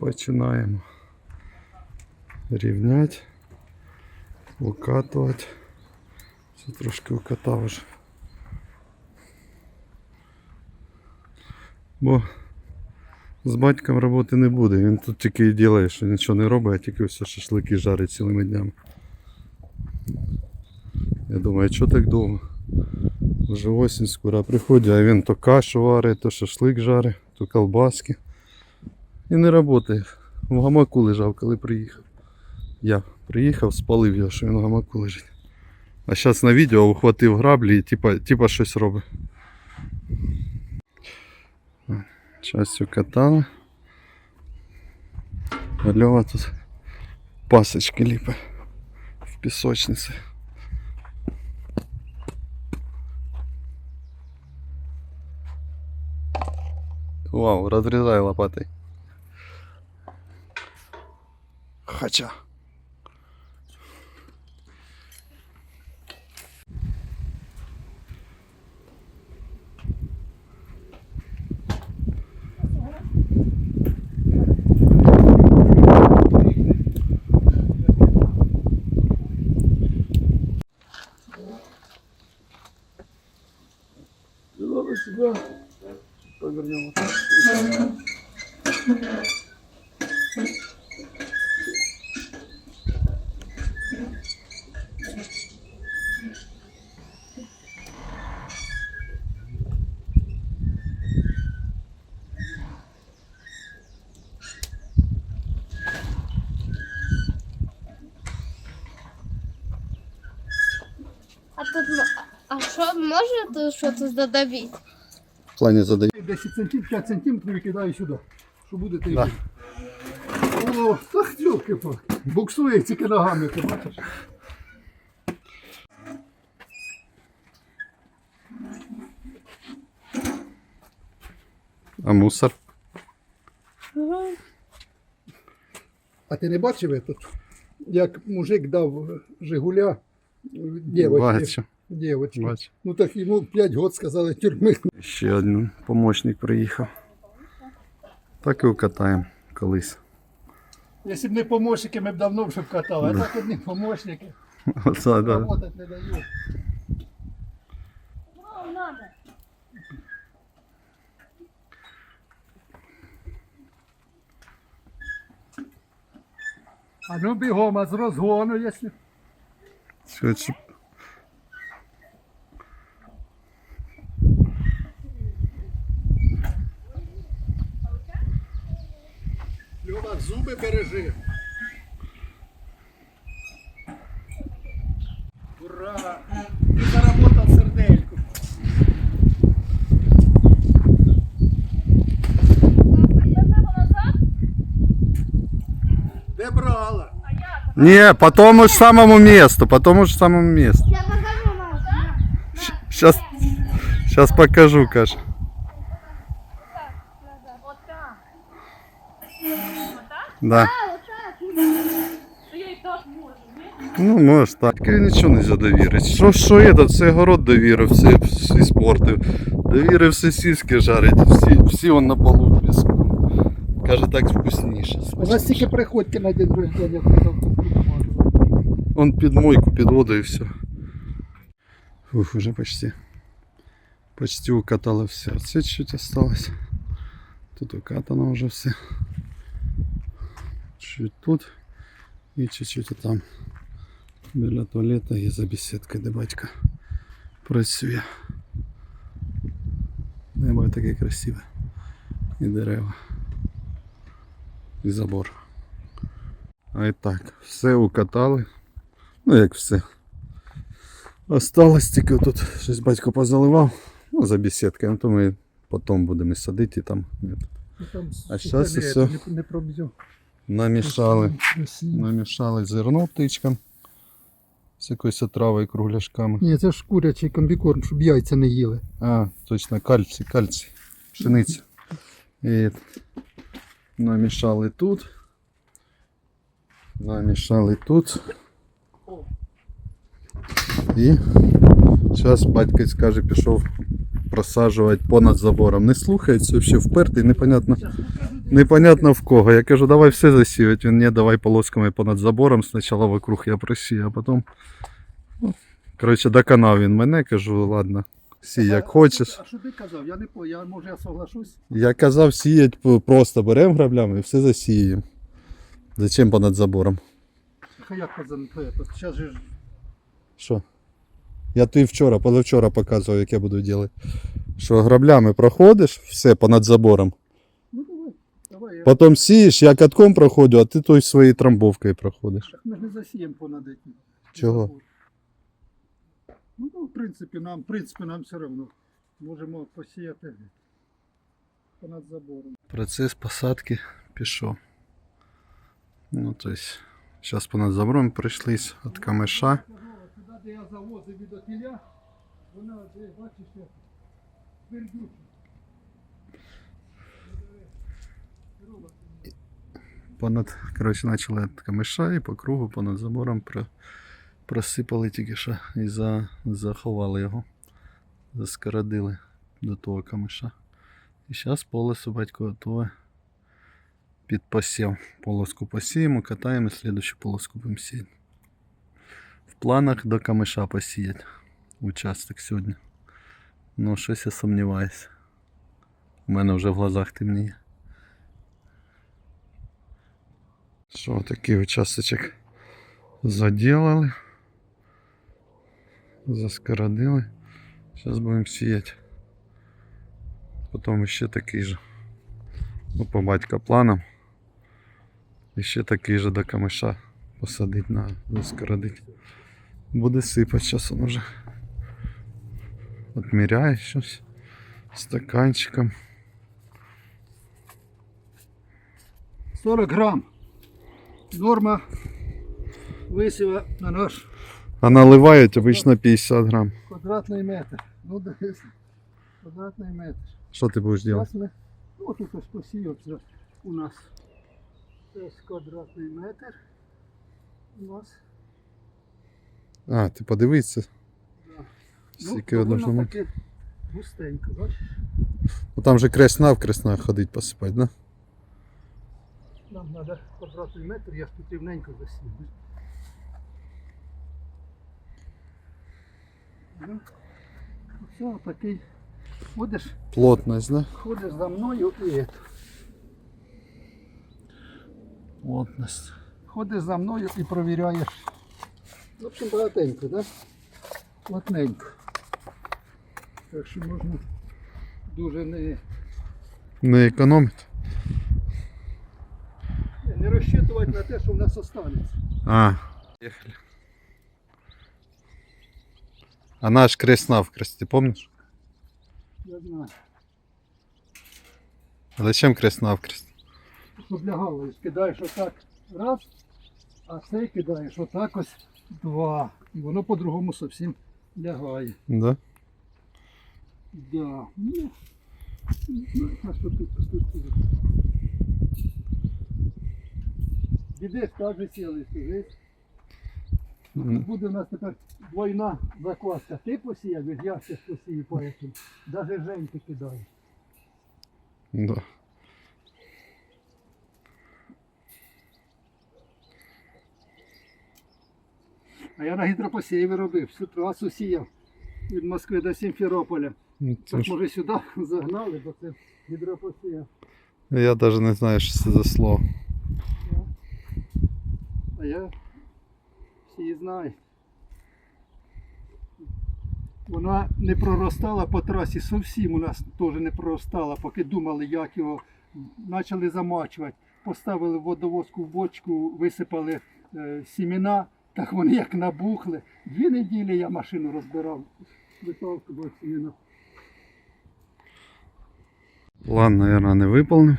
Починаємо рівняти, укатувати. Це трошки укатав вже. Бо з батьком роботи не буде. Він тут тільки і ділає, що нічого не робить, а тільки все шашлики жарить цілими днями. Я думаю, що так довго? Вже осінь скоро приходить, а він то кашу варить, то шашлик жарить, то колбаски. І не працює. В гамаку лежав, коли приїхав. Я приїхав, спалив його, що він в гамаку лежить. А зараз на відео ухватив граблі і типа, типа щось робить. Частю катали. А Льова тут пасочки ліпе в пісочниці. Вау, разрезай лопатой. Хотя. Давай сюди. Повернемо. А тут а що тут щось додавити? В плані задаю. 10 сантиметрів, 5 сантиметрів і кидаю сюди. Що буде ти? Да. О, так по. Буксує тільки ногами, ти бачиш? А мусор? А ти не бачив этот? Як мужик дав Жигуля дівочці. Бачу, бачу. Ну так йому 5 років сказали тюрми. Ще один помощник приїхав. Так і укатаємо колись. Якщо б не помощники, ми б давно вже б катали. А так одні помощники. Оце, да. Работать не дають. А ну бігом, а з розгону, якщо. Чи- Льова, зуби бережи. Ура! Ти заработав сердельку. Де брала? Не, по тому ж самому месту, по тому ж самому месту. Я покажу вам. Сейчас, сейчас покажу, Каш. Да. Ну, може так. Тільки Нічого не довірити. Що, що этот, це город довірив, все, всі спорти. Довірив сосиски жарить, всі, всі он на полу в піску. Каже, так вкусніше. У нас тільки приходьки на день рождення. Он під мойку, під воду і все. Ух, уже почти. Почти укатало все. Це чуть осталось. Тут укатано вже все. Чуть тут і чуть-чуть там. Біля туалета і за беседкою, де батько працює. Небо таке красиве. І дерева. І забор. А і так, все укатали. Ну як все. Осталось тільки тут щось батько позаливав. Ну, за беседкою, ну то ми потім будемо садити там. А щас і все. Не, не проб'ю. Намішали. Намішали зерно птичкам. З якоюсь отравою кругляшками. Ні, це ж курячий комбікорм, щоб яйця не їли. А, точно, кальцій, кальцій. Пшениця. І намішали тут. Намішали тут. І зараз батько скаже, пішов просаджувати понад забором. Не слухається, взагалі впертий, непонятно. Непонятно в кого. Я кажу, давай все засіяти. Він не, давай полосками понад забором. Спочатку вокруг я просію, а потім. Ну, коротше, доконав він мене, кажу, ладно, сій як хочеш. А що ти казав? Я не по, я може я соглашусь. Я казав сіять просто беремо граблями і все засіємо. Зачем понад забором? Хай як зараз же Що? Я тобі вчора, позавчора показував, як я буду робити. Що граблями проходиш, все понад забором. Ну давай, давай. Я... Потім сієш, я катком проходжу, а ти той своєю трамбовкою проходиш. Так ми ж не засіємо понад этим. Чого? Ну, ну, в принципі, нам, в принципі, нам все одно. Можемо посіяти понад забором. Процес посадки пішов. Ну, тобто, зараз понад забором прийшлись від камеша. Сюди, де я завозив від отіля, вона, де, бачиш, як твердюча. Понад, коротше, почали від камеша і по кругу понад забором про, просипали тільки що і за, заховали його. Заскородили до того камеша. І зараз полосу батько готове під посів. Полоску посіємо, катаємо і слідущу полоску будемо сіяти. В планах до камеша посіяти участок сьогодні. Ну, щось я сумніваюся. У мене вже в глазах темніє. Що, такий участочок заділили. Заскородили. Зараз будемо сіяти. Потім ще такий же. Ну, по батька планом. І ще такий же до камиша посадити на заскородити. Буде сипати зараз он уже. Отміряє щось стаканчиком. 40 грам. Норма висіва на наш А наливають обично 50 грам. квадратний метр. Ну, десь квадратний метр. Що ти будеш робити? Ми, ну тут ось посіявся у нас ось квадратний метр. У нас. А, ти подивися. Да. Скільки ну, одно воно таке густенько, бачиш? Ну там же кресна в кресна ходить посипати, да? Нам треба квадратний метр, я тут рівненько засів. Ну, все, такий. Ходиш, Плотність, да? ходиш за мною і это. Плотність. Ходиш за мною і провіряєш. В общем, багатенько, да? Плотненько. Так що можна дуже не, Не економить. не розчитувати на те, що в нас останеться. А. Поехали. А наш кресна в кресте, помнишь? Я знаю. А зачем кресна в кресте? Щоб лягало, кидаєш отак раз, а цей кидаєш отак ось два. І воно по-другому зовсім лягає. Да? Да. Ну, а що тут, тут, тут? Дідець каже сіли, скажи. Буде у нас тепер двойна закваска. Ти посіяв, я ще посію поэтому. Даже Женьки кидає. Да. А я на гідропосіві робив, всю трасу сіяв від Москви до Сімферополя. Ну, це Так ж- може сюди загнали, бо це гідропосія. Я даже не знаю, що це за слово. А я знаю. Вона не проростала по трасі, зовсім у нас теж не проростала, поки думали, як його почали замачувати. Поставили водовозку в бочку, висипали е, сімена, так вони як набухли. Дві неділі я машину розбирав, виталкував сімена. План, наверное, не выполнив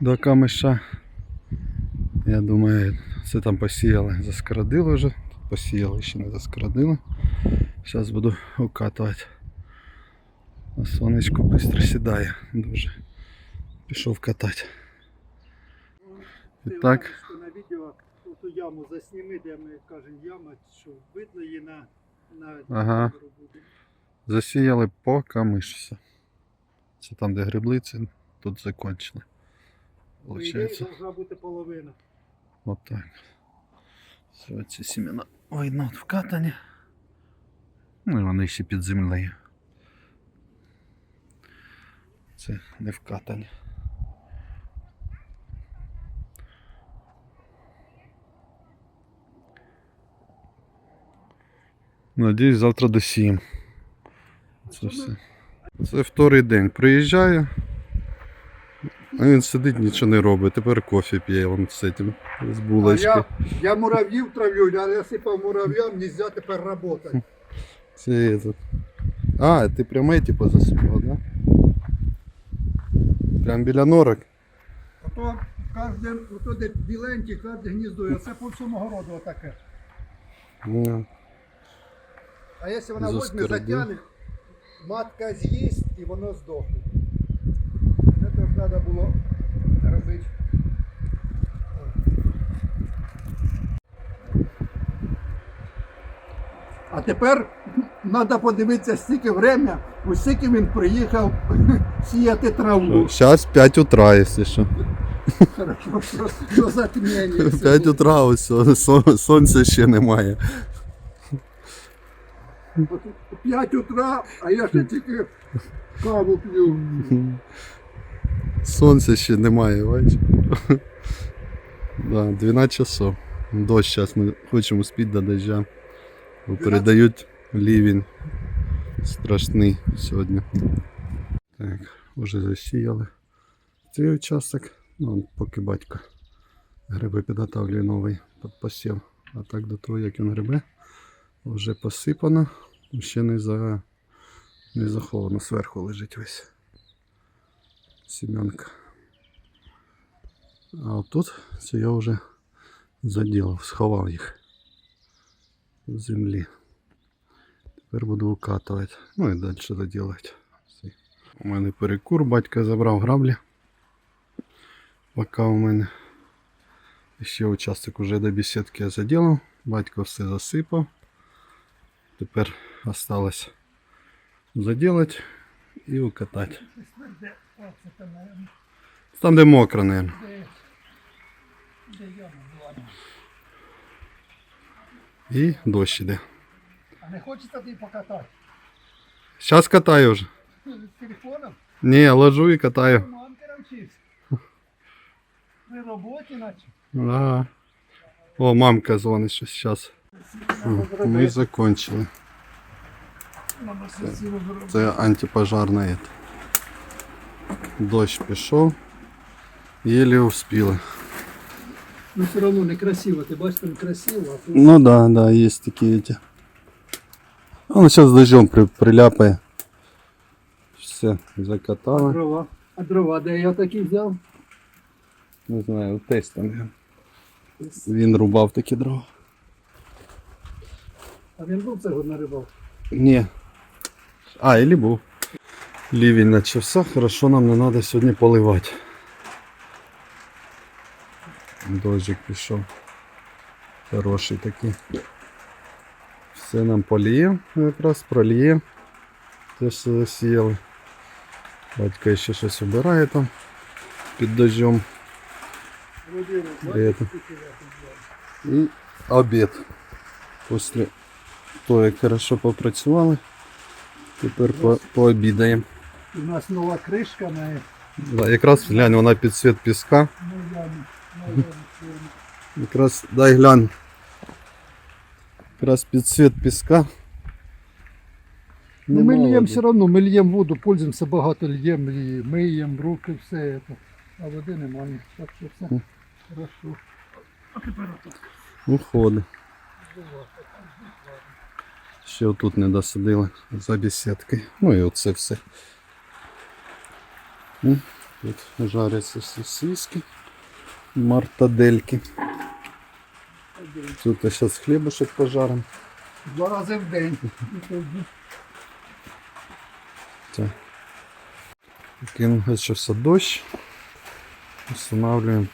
до камеша. Я думаю, це там посіяли, заскородили вже. Посіяли, ще не заскородили. Зараз буду укатувати. А сонечко швидко сідає дуже. Пішов катати. І так, на відео ту яму засніми, де ми кажемо яма, що видно її на, на Ага. засіяли по камишся. Це там, де греблиці, тут ідеї, Получається. должна бути половина. Вот так. Все, ці сімена видно вкатані. Ну і вони ще під землею. Це не вкатані. Надіюсь, завтра досіємо. Це все. Це вторий день. Приїжджаю. А він сидить, нічого не робить. Тепер кофе п'є он з цим, з А я, я мурав'їв травлю, а я сипав мурав'ям, нельзя тепер працювати. Це этот. А, ти пряме типу засипав, да? Прям біля норок. Ото кожне, ото де біленькі, кожне гніздо, а це по всьому городу отаке. Ну, А якщо вона возьме, Заскорбів. затягне, матка з'їсть і воно здохне. Треба було робити. А тепер треба подивитися, стільки время, у скільки він приїхав сіяти траву. Зараз 5 утра, якщо що. Хорошо, що, що затміння. 5 утра, ось сон- сонця ще немає. 5 утра, а я ще тільки каву п'ю. Сонця ще немає, бачиш? Да, 12 часов. Дощ зараз ми хочемо спіти до дождя. Передають лівень страшний сьогодні. Так, вже засіяли цей участок. Ну, поки батько гриби підготовлює новий під посів. А так до того, як він грибе, вже посипано, ще не, за... не заховано, зверху лежить весь. Семенка. А отут це я вже заділав, сховав їх в землі. Тепер буду укатувати. Ну і далі заділати. У мене перекур, батько забрав граблі. Поки у мене ще участок уже до беседки я заділав. Батько все засипав. Тепер осталось заділати і укатати. Там, де мокро, наверное. І дощ іде. А не хочеться тобі покатати? Зараз катаю вже. З телефоном? Ні, ложу і катаю. При роботі наче. О, мамка дзвонить щось зараз. Ми закончили. Треба красиво зробити. Це антипожарна. это. Дощ пішов. Єлі успіли. Ну все одно не красиво, ти бачиш, там красиво, а тут Ну да, да, есть такие эти. Он сейчас дождем при, приляпає. Все, закатало. дрова. А дрова, де я такі взяв? Не знаю, тест там. Він рубав такі дрова. А він був цього нарибав. Ні. А, или був. Ливень начався, хорошо, нам не треба сьогодні поливати. Дождик пішов. Хороший такий. Все нам поліє, якраз проліє. Те, що засіяли. Батько ще щось убирає там під дождем. Это. І обід. Після того, як хорошо попрацювали, тепер по, пообідаємо. У нас нова кришка на Да, якраз глянь, вона під цвіт піска. ну, Якраз дай глянь. Якраз під цвіт піска. Ну, ми льємо все одно, ми льємо воду, пользуємося багато льємо, і миємо руки, все це. А води немає. Так що все хорошо. Уходи. Ще отут не досадили за бесідкою. Ну і оце все. Тут жаряться сосиски, мартадельки. Тут зараз хлібушек пожарим. Два рази в день. Кинул начался дождь. Устанавливаем.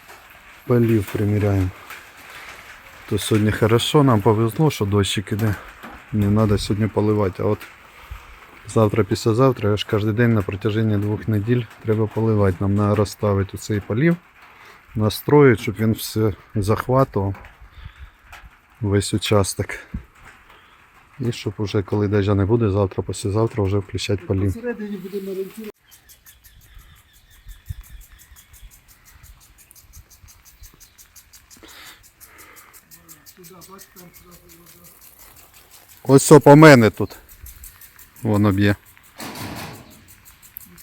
Полив примеряем. То сегодня хорошо, нам повезло, что дождик іде. Не надо сегодня поливать. А вот завтра, післязавтра, аж кожен день на протяжении двох неділь треба поливати. Нам треба розставити цей полив. настроїть, щоб він все захватував. Весь участок. І щоб уже коли дождя не буде, завтра, післязавтра вже включати полів. Посередині будемо орієнтувати. Туди, бач, там зразу вода. Ось що по мене тут. Воно б'є.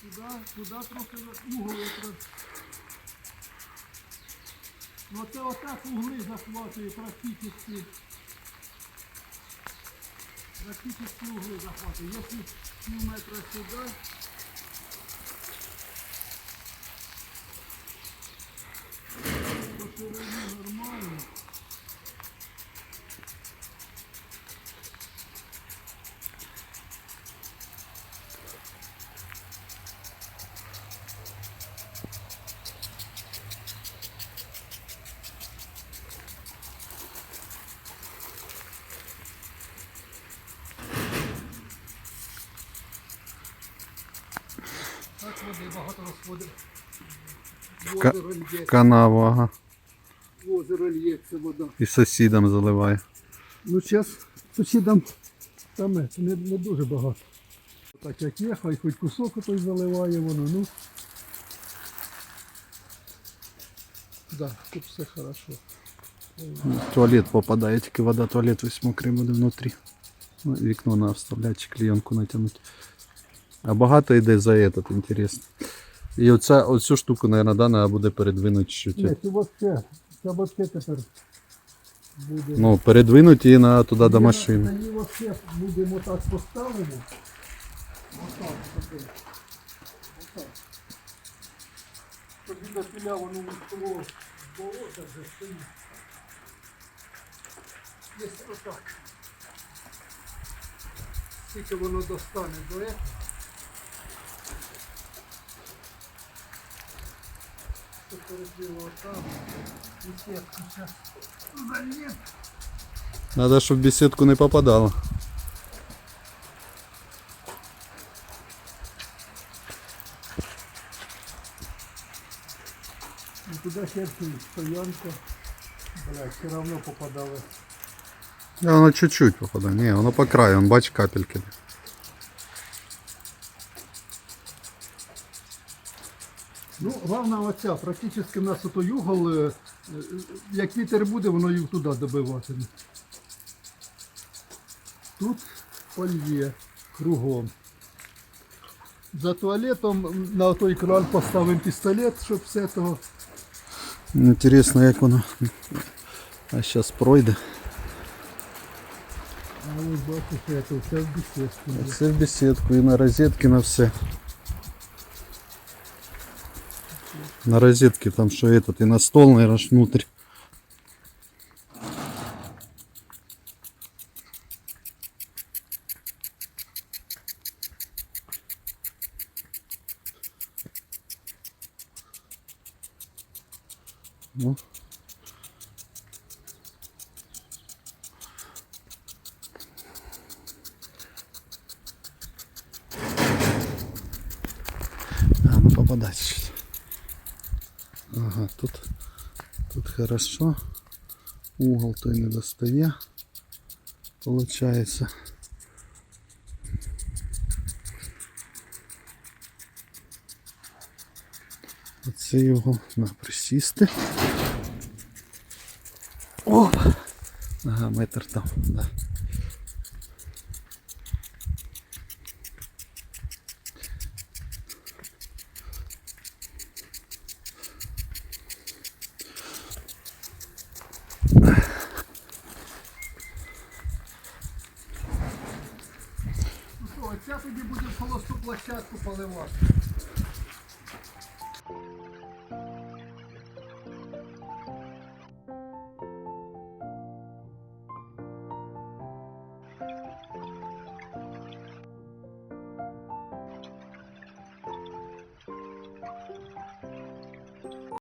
Туди, туди трохи на. Ну це отак угли захватує практично. Практично угли захватує. Якщо пів метра сюди, багато розходить. ка- Озеро лється, Канаву, ага. озеро лється вода. І сусідам заливає. Ну, зараз сусідам там е, не, не дуже багато. Так як є, хай хоч кусок той заливає воно, ну. Да, тут все хорошо. Туалет попадає, тільки вода, туалет весь мокрий буде внутрі. Ну, Вікно треба вставляти, чи клейонку натягнути. А багато йде за этот, інтересно. І оця, оцю штуку, мабуть, да, треба буде передвинути чуть. Ні, це вообще, це тепер буде. Ну, передвинути її на, туди до Ми машини. Її вообще будемо так поставимо. Отак, таке. Отак. Тоді до філя воно від того болота вже стоїть. Десь отак. Скільки воно достане до этого. Що перебило там. І сітку зараз зальємо. Треба, щоб в беседку не попадало. И туда сердце стоянка. Блядь, все равно попадало. Да, воно чуть-чуть попадає. Ні, воно по краю, он бач капельки. Ну, головна оця, практично в нас ото югол, е, е, як вітер буде, воно їх туди добиватиме. Тут польє кругом. За туалетом на той кран поставимо пістолет, щоб все того. Інтересно, як воно. А зараз пройде. А ось бачите, це все в бесідку. Все в беседку і на розетки, на все. На розетке там что этот, и на стол, наверное, внутрь. Хорошо. Угол той не достає. Получается. Оце його на присісти. О! Ага, метр там, да. Площадку поливати.